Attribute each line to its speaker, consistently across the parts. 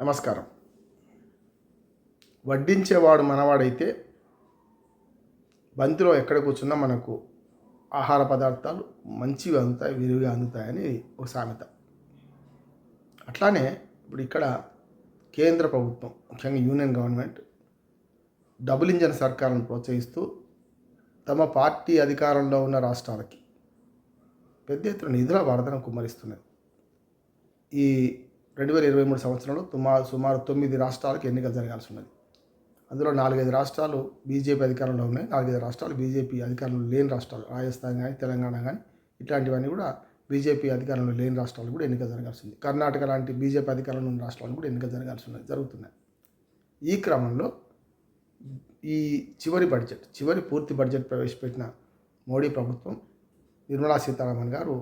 Speaker 1: నమస్కారం. వడ్డించేవాడు మనవాడైతే బంతిలో ఎక్కడ కూర్చున్నా మనకు ఆహార పదార్థాలు మంచిగా అందుతాయి విరివిగా అందుతాయని ఒక సామెత. అట్లానే ఇప్పుడు ఇక్కడ కేంద్ర ప్రభుత్వం ముఖ్యంగా యూనియన్ గవర్నమెంట్ డబుల్ ఇంజన్ సర్కారును ప్రోత్సహిస్తూ తమ పార్టీ అధికారంలో ఉన్న రాష్ట్రాలకి పెద్ద ఎత్తున నిధుల వరదను కుమ్మరిస్తున్నది. ఈ రెండు వేల ఇరవై మూడు సంవత్సరంలో సుమారు సుమారు తొమ్మిది రాష్ట్రాలకు ఎన్నికలు జరగాల్సి ఉన్నది. అందులో నాలుగైదు రాష్ట్రాలు బీజేపీ అధికారంలో ఉన్నాయి. నాలుగైదు రాష్ట్రాలు బీజేపీ అధికారంలో లేని రాష్ట్రాలు. రాజస్థాన్ కానీ తెలంగాణ కానీ ఇట్లాంటివన్నీ కూడా బీజేపీ అధికారంలో లేని రాష్ట్రాలు కూడా ఎన్నిక జరగాల్సి ఉంది. కర్ణాటక లాంటి బీజేపీ అధికారంలో ఉన్న రాష్ట్రాలు కూడా ఎన్నిక జరగాల్సి ఉన్నాయి జరుగుతున్నాయి. ఈ క్రమంలో ఈ చివరి బడ్జెట్ చివరి పూర్తి బడ్జెట్ ప్రవేశపెట్టిన మోడీ ప్రభుత్వం నిర్మలా సీతారామన్ గారు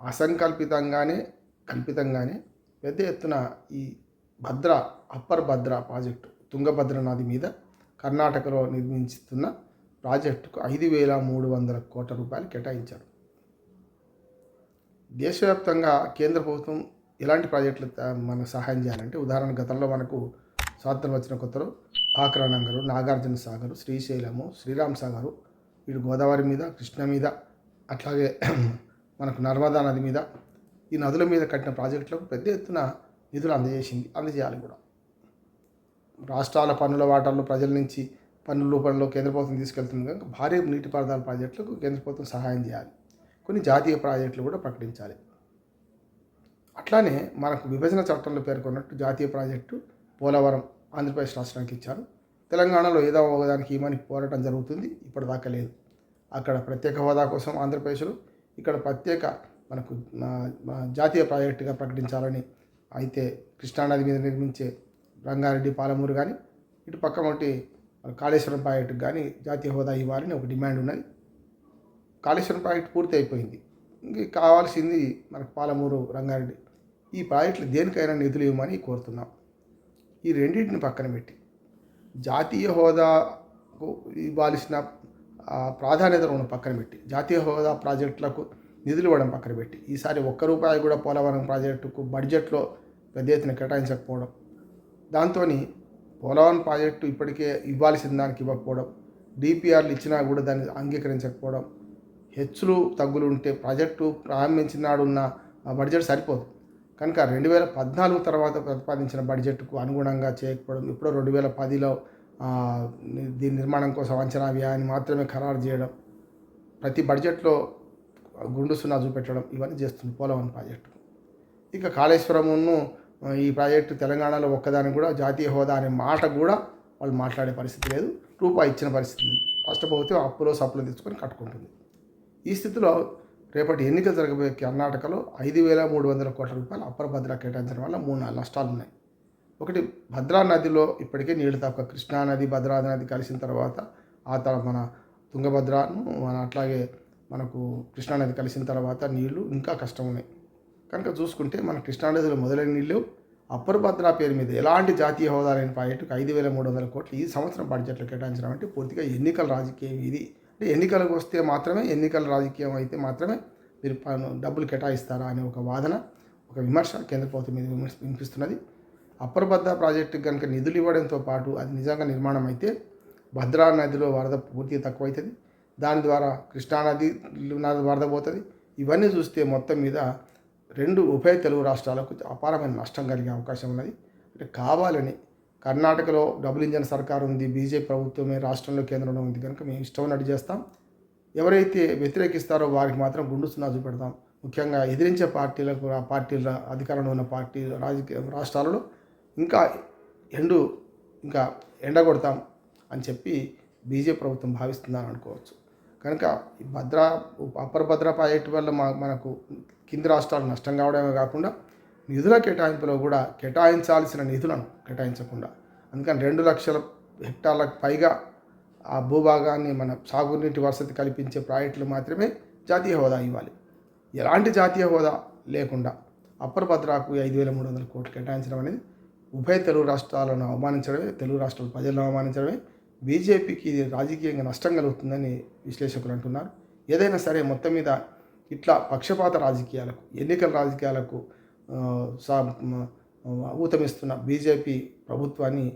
Speaker 1: అసంకల్పితంగానే కల్పితంగానే పెద్ద ఎత్తున ఈ భద్ర అప్పర్ భద్ర ప్రాజెక్టు తుంగభద్ర నది మీద కర్ణాటకలో నిర్మించుతున్న ప్రాజెక్టుకు ఐదు వేల మూడు వందల కోట్ల రూపాయలు కేటాయించారు. దేశవ్యాప్తంగా కేంద్ర ప్రభుత్వం ఎలాంటి ప్రాజెక్టులు త- మనకు సహాయం చేయాలంటే ఉదాహరణ గతంలో మనకు స్వాతంత్రం వచ్చిన కొత్తలో ఆక్రా నంగరు నాగార్జున సాగరు శ్రీశైలము శ్రీరామ్ సాగరు వీడు గోదావరి మీద కృష్ణ మీద అట్లాగే మనకు నర్మదా నది మీద ఈ నదుల మీద కట్టిన ప్రాజెక్టులకు పెద్ద ఎత్తున నిధులు అందజేసింది అందజేయాలి కూడా. రాష్ట్రాల పన్నుల వాటాల్లో ప్రజల నుంచి పన్నుల రూపంలో కేంద్ర ప్రభుత్వం తీసుకెళ్తుంది కనుక భారీ నీటిపారుదల ప్రాజెక్టులకు కేంద్ర ప్రభుత్వం సహాయం చేయాలి. కొన్ని జాతీయ ప్రాజెక్టులు కూడా ప్రకటించాలి. అట్లానే మనకు విభజన చట్టంలో పేర్కొన్నట్టు జాతీయ ప్రాజెక్టు పోలవరం ఆంధ్రప్రదేశ్ రాష్ట్రానికి ఇచ్చారు. తెలంగాణలో ఏదో ఒకదానికి ఇమని పోరాటం జరుగుతుంది. ఇప్పటిదాకా లేదు. అక్కడ ప్రత్యేక హోదా కోసం ఆంధ్రప్రదేశ్లో ఇక్కడ ప్రత్యేక మనకు జాతీయ ప్రాజెక్టుగా ప్రకటించాలని అయితే కృష్ణానది మీద నిర్మించే రంగారెడ్డి పాలమూరు కానీ ఇటు పక్క ఒకటి మన కాళేశ్వరం ప్రాజెక్టుకు కానీ జాతీయ హోదా ఇవ్వాలని ఒక డిమాండ్ ఉన్నది. కాళేశ్వరం ప్రాజెక్టు పూర్తి అయిపోయింది. ఇంక కావాల్సింది మనకు పాలమూరు రంగారెడ్డి. ఈ ప్రాజెక్టులు దేనికైనా నిధులు ఇవ్వమని కోరుతున్నాం. ఈ రెండింటిని పక్కన పెట్టి జాతీయ హోదాకు ఇవ్వాల్సిన ఆ, ప్రాధాన్యతను ఉన్న పక్కన పెట్టి జాతీయ హోదా ప్రాజెక్టులకు నిధులు ఇవ్వడం పక్కన పెట్టి. ఈసారి ఒక్క రూపాయి కూడా పోలవరం ప్రాజెక్టుకు బడ్జెట్లో పెద్ద ఎత్తున కేటాయించకపోవడం. దాంతో పోలవరం ప్రాజెక్టు ఇప్పటికే ఇవ్వాల్సిన దానికి ఇవ్వకపోవడం. డిపిఆర్లు ఇచ్చినా కూడా దాన్ని అంగీకరించకపోవడం. హెచ్చులు తగ్గులు ఉంటే ప్రాజెక్టు ప్రారంభించిన నాడున్న ఆ బడ్జెట్ సరిపోదు. కనుక రెండు వేల పద్నాలుగు తర్వాత ప్రతిపాదించిన బడ్జెట్కు అనుగుణంగా చేయకపోవడం ఇప్పుడు రెండు వేల పదిలో దీని నిర్మాణం కోసం అంచనా వ్యయాన్ని మాత్రమే ఖరారు చేయడం ప్రతి బడ్జెట్లో గుండు సున్నా చూపెట్టడం ఇవన్నీ చేస్తుంది పోలవరం ప్రాజెక్టు. ఇక కాళేశ్వరమును ఈ ప్రాజెక్టు తెలంగాణలో ఒక్కదాని కూడా జాతీయ హోదా అనే మాట కూడా వాళ్ళు మాట్లాడే పరిస్థితి లేదు. రూపాయి ఇచ్చిన పరిస్థితి రాష్ట్ర ప్రభుత్వం అప్పులో సప్పులు తెచ్చుకొని కట్టుకుంటుంది. ఈ స్థితిలో రేపటి ఎన్నికలు జరగబోయే కర్ణాటకలో ఐదు వేల మూడు వందల కోట్ల రూపాయలు అప్పర భద్ర కేటాయించడం వల్ల మూడు నాలుగు నష్టాలు ఉన్నాయి. ఒకటి భద్రా నదిలో ఇప్పటికే నీళ్ళు తప్ప కృష్ణా నది భద్రా నది కలిసిన తర్వాత ఆ తర్వాత మన తుంగభద్రను మన అట్లాగే మనకు కృష్ణానది కలిసిన తర్వాత నీళ్ళు ఇంకా కష్టం ఉన్నాయి కనుక చూసుకుంటే మన కృష్ణా నదిలో మొదలైన నీళ్ళు అప్పర్ భద్రా పేరు మీద ఎలాంటి జాతీయ హోదా లేని ప్రాజెక్టుకు ఐదు వేల మూడు వందల కోట్లు ఈ సంవత్సరం బడ్జెట్లో కేటాయించడం అంటే పూర్తిగా ఎన్నికల రాజకీయం ఇది. అంటే ఎన్నికలకు వస్తే మాత్రమే ఎన్నికల రాజకీయం అయితే మాత్రమే మీరు డబ్బులు కేటాయిస్తారా అనే ఒక వాదన ఒక విమర్శ కేంద్ర ప్రభుత్వం మీద విమర్శ వినిపిస్తున్నది. అప్పర్ భద్రా ప్రాజెక్టుకి కనుక నిధులు ఇవ్వడంతో పాటు అది నిజంగా నిర్మాణం అయితే భద్రా నదిలో వరద పూర్తిగా తక్కువవుతుంది దాని ద్వారా కృష్ణానది నది వరద పోతుంది. ఇవన్నీ చూస్తే మొత్తం మీద రెండు ఉభయ తెలుగు రాష్ట్రాలకు అపారమైన నష్టం కలిగే అవకాశం ఉన్నది. అంటే కావాలని కర్ణాటకలో డబుల్ ఇంజన్ సర్కార్ ఉంది బీజేపీ ప్రభుత్వమే రాష్ట్రంలో కేంద్రంలో ఉంది కనుక మేము ఇష్టం నడి చేస్తాం. ఎవరైతే వ్యతిరేకిస్తారో వారికి మాత్రం గుండు సున్నా చూపెడతాం ముఖ్యంగా ఎదిరించే పార్టీలకు ఆ పార్టీల అధికారంలో ఉన్న పార్టీ రాజకీయ రాష్ట్రాలలో ఇంకా ఎండు ఇంకా ఎండగొడతాం అని చెప్పి బీజేపీ ప్రభుత్వం భావిస్తుందని అనుకోవచ్చు. కనుక భద్ర అప్పర్ భద్ర ప్రాజెక్టు వల్ల మా మనకు కింది రాష్ట్రాలు నష్టం కావడమే కాకుండా నిధుల కేటాయింపులో కూడా కేటాయించాల్సిన నిధులను కేటాయించకుండా అందుకని రెండు లక్షల హెక్టార్లకు పైగా ఆ భూభాగాన్ని మన సాగునీటి వసతి కల్పించే ప్రాజెక్టులు మాత్రమే జాతీయ హోదా ఇవ్వాలి. ఎలాంటి జాతీయ హోదా లేకుండా అప్పర్ భద్రాకు ఐదు వేల మూడు వందల కోట్లు కేటాయించడం అనేది ఉభయ తెలుగు రాష్ట్రాలను అవమానించడమే తెలుగు రాష్ట్రాల ప్రజలను అవమానించడమే బీజేపీకి ఇది రాజకీయంగా నష్టం కలుగుతుందని విశ్లేషకులు అంటున్నారు. ఏదైనా సరే మొత్తం మీద ఇట్లా పక్షపాత రాజకీయాలకు ఎన్నికల రాజకీయాలకు సా ఊతమిస్తున్న బీజేపీ ప్రభుత్వాన్ని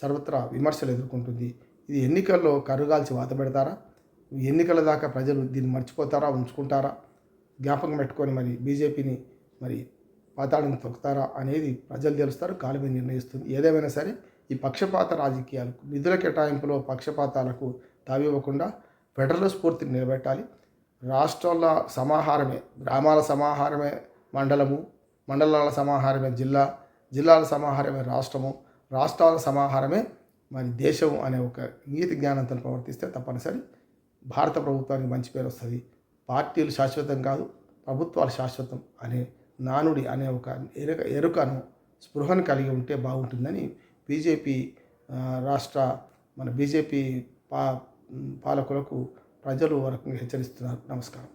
Speaker 1: సర్వత్రా విమర్శలు ఎదుర్కొంటుంది. ఇది ఎన్నికల్లో కరుగాల్చి వాత పెడతారా? ఎన్నికల దాకా ప్రజలు దీన్ని మర్చిపోతారా ఉంచుకుంటారా? జ్ఞాపకం పెట్టుకొని మరి బీజేపీని మరి పాతాళాన్ని తొక్కుతారా అనేది ప్రజలు తెలుస్తారు కాలమే నిర్ణయిస్తుంది. ఏదేమైనా సరే ఈ పక్షపాత రాజకీయాలకు నిధుల కేటాయింపులో పక్షపాతాలకు తావివ్వకుండా ఫెడరల్ స్ఫూర్తిని నిలబెట్టాలి. రాష్ట్రాల సమాహారమే గ్రామాల సమాహారమే మండలము మండలాల సమాహారమే జిల్లా జిల్లాల సమాహారమే రాష్ట్రము రాష్ట్రాల సమాహారమే మరి దేశం అనే ఒక నీతి జ్ఞానంతో ప్రవర్తిస్తే తప్పనిసరి. భారత ప్రభుత్వానికి మంచి పేరు వస్తుంది. పార్టీలు శాశ్వతం కాదు ప్రభుత్వాలు శాశ్వతం అనే నానుడి అనే ఒక ఎరుక ఎరుకను స్పృహను కలిగి ఉంటే బాగుంటుందని బీజేపీ రాష్ట్ర మన బీజేపీ పా పాలకులకు ప్రజలు వరకు హెచ్చరిస్తున్నారు. నమస్కారం.